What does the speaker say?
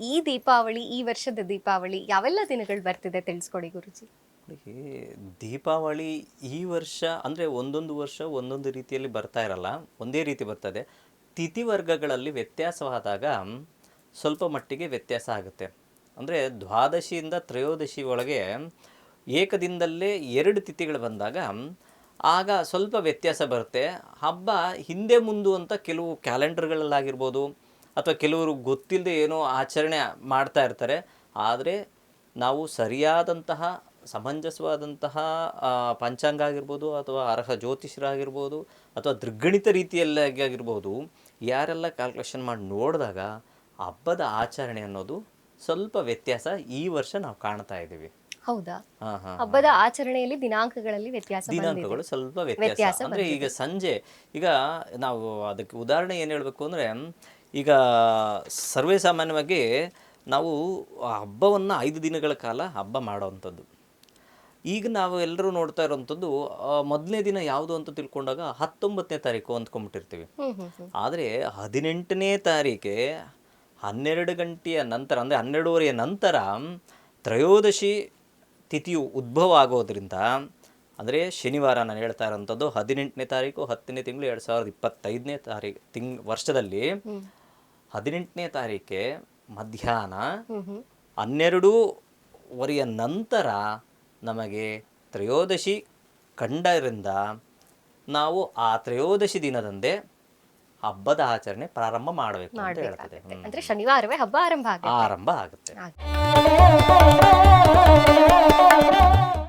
ಈ ದೀಪಾವಳಿ, ಈ ವರ್ಷದ ದೀಪಾವಳಿ ಯಾವೆಲ್ಲ ದಿನಗಳು ಬರ್ತಿದೆ ತಿಳಿಸ್ಕೊಡಿ ಗುರುಜಿ? ದೀಪಾವಳಿ ಈ ವರ್ಷ ಅಂದರೆ ಒಂದೊಂದು ವರ್ಷ ಒಂದೊಂದು ರೀತಿಯಲ್ಲಿ ಬರ್ತಾ ಇರಲ್ಲ, ಒಂದೇ ರೀತಿ ಬರ್ತದೆ. ತಿಥಿ ವರ್ಗಗಳಲ್ಲಿ ವ್ಯತ್ಯಾಸವಾದಾಗ ಸ್ವಲ್ಪ ಮಟ್ಟಿಗೆ ವ್ಯತ್ಯಾಸ ಆಗುತ್ತೆ. ಅಂದರೆ ದ್ವಾದಶಿಯಿಂದ ತ್ರಯೋದಶಿ ಒಳಗೆ ಏಕದಿನದಲ್ಲೇ ಎರಡು ತಿಥಿಗಳು ಬಂದಾಗ ಆಗ ಸ್ವಲ್ಪ ವ್ಯತ್ಯಾಸ ಬರುತ್ತೆ. ಹಬ್ಬ ಹಿಂದೆ ಮುಂದು ಅಂತ ಕೆಲವು ಕ್ಯಾಲೆಂಡರ್ಗಳಲ್ಲಾಗಿರ್ಬೋದು ಅಥವಾ ಕೆಲವರು ಗೊತ್ತಿಲ್ಲದೆ ಏನೋ ಆಚರಣೆ ಮಾಡ್ತಾ ಇರ್ತಾರೆ. ಆದರೆ ನಾವು ಸರಿಯಾದಂತಹ ಸಮಂಜಸವಾದಂತಹ ಪಂಚಾಂಗ ಆಗಿರ್ಬೋದು ಅಥವಾ ಅರ್ಹ ಜ್ಯೋತಿಷರಾಗಿರ್ಬೋದು ಅಥವಾ ದೃಗ್ಗಣಿತ ರೀತಿಯಲ್ಲಿ ಆಗಿರ್ಬೋದು ಯಾರೆಲ್ಲ ಕ್ಯಾಲ್ಕುಲೇಷನ್ ಮಾಡಿ ನೋಡಿದಾಗ ಹಬ್ಬದ ಆಚರಣೆ ಅನ್ನೋದು ಸ್ವಲ್ಪ ವ್ಯತ್ಯಾಸ ಈ ವರ್ಷ ನಾವು ಕಾಣ್ತಾ ಇದ್ದೀವಿ. ಹೌದಾ? ಹಬ್ಬದ ಆಚರಣೆಯಲ್ಲಿ ದಿನಾಂಕಗಳಲ್ಲಿ ವ್ಯತ್ಯಾಸ ದಿನಾಂಕಗಳು ಸ್ವಲ್ಪ ವ್ಯತ್ಯಾಸ. ಅಂದ್ರೆ ಈಗ ಸಂಜೆ ಈಗ ನಾವು ಅದಕ್ಕೆ ಉದಾಹರಣೆ ಏನು ಹೇಳಬೇಕು ಅಂದ್ರೆ ಈಗ ಸರ್ವೇ ಸಾಮಾನ್ಯವಾಗಿ ನಾವು ಹಬ್ಬವನ್ನು ಐದು ದಿನಗಳ ಕಾಲ ಹಬ್ಬ ಮಾಡೋವಂಥದ್ದು. ಈಗ ನಾವು ಎಲ್ಲರೂ ನೋಡ್ತಾ ಇರೋವಂಥದ್ದು ಮೊದಲನೇ ದಿನ ಯಾವುದು ಅಂತ ತಿಳ್ಕೊಂಡಾಗ ಹತ್ತೊಂಬತ್ತನೇ ತಾರೀಕು ಅಂದ್ಕೊಂಬಿಟ್ಟಿರ್ತೀವಿ ಆದರೆ ಹದಿನೆಂಟನೇ ತಾರೀಕೆ ಹನ್ನೆರಡು ಗಂಟೆಯ ನಂತರ ಅಂದರೆ ಹನ್ನೆರಡೂವರೆಯ ನಂತರ ತ್ರಯೋದಶಿ ತಿಥಿಯು ಉದ್ಭವ ಆಗೋದ್ರಿಂದ ಅಂದರೆ ಶನಿವಾರ ನಾನು ಹೇಳ್ತಾ ಇರೋಂಥದ್ದು ಹದಿನೆಂಟನೇ ತಾರೀಕು ಹತ್ತನೇ ತಿಂಗಳು ಎರಡು ಸಾವಿರದ ಇಪ್ಪತ್ತೈದನೇ ತಾರೀಕು ತಿಂಗ್ ವರ್ಷದಲ್ಲಿ ಹದಿನೆಂಟನೇ ತಾರೀಕೆ ಮಧ್ಯಾಹ್ನ ಹನ್ನೆರಡು ವರೆಯ ಹನ್ನೆರಡೂವರೆಯ ನಂತರ ನಮಗೆ ತ್ರಯೋದಶಿ ಕಂಡರಿಂದ ನಾವು ಆ ತ್ರಯೋದಶಿ ದಿನದಂದೇ ಹಬ್ಬದ ಆಚರಣೆ ಪ್ರಾರಂಭ ಮಾಡಬೇಕು ಅಂತ ಹೇಳ್ತದೆ. ಅಂದ್ರೆ ಶನಿವಾರವೇ ಹಬ್ಬ ಆರಂಭ ಆಗುತ್ತೆ. ಆರಂಭ ಆಗುತ್ತೆ.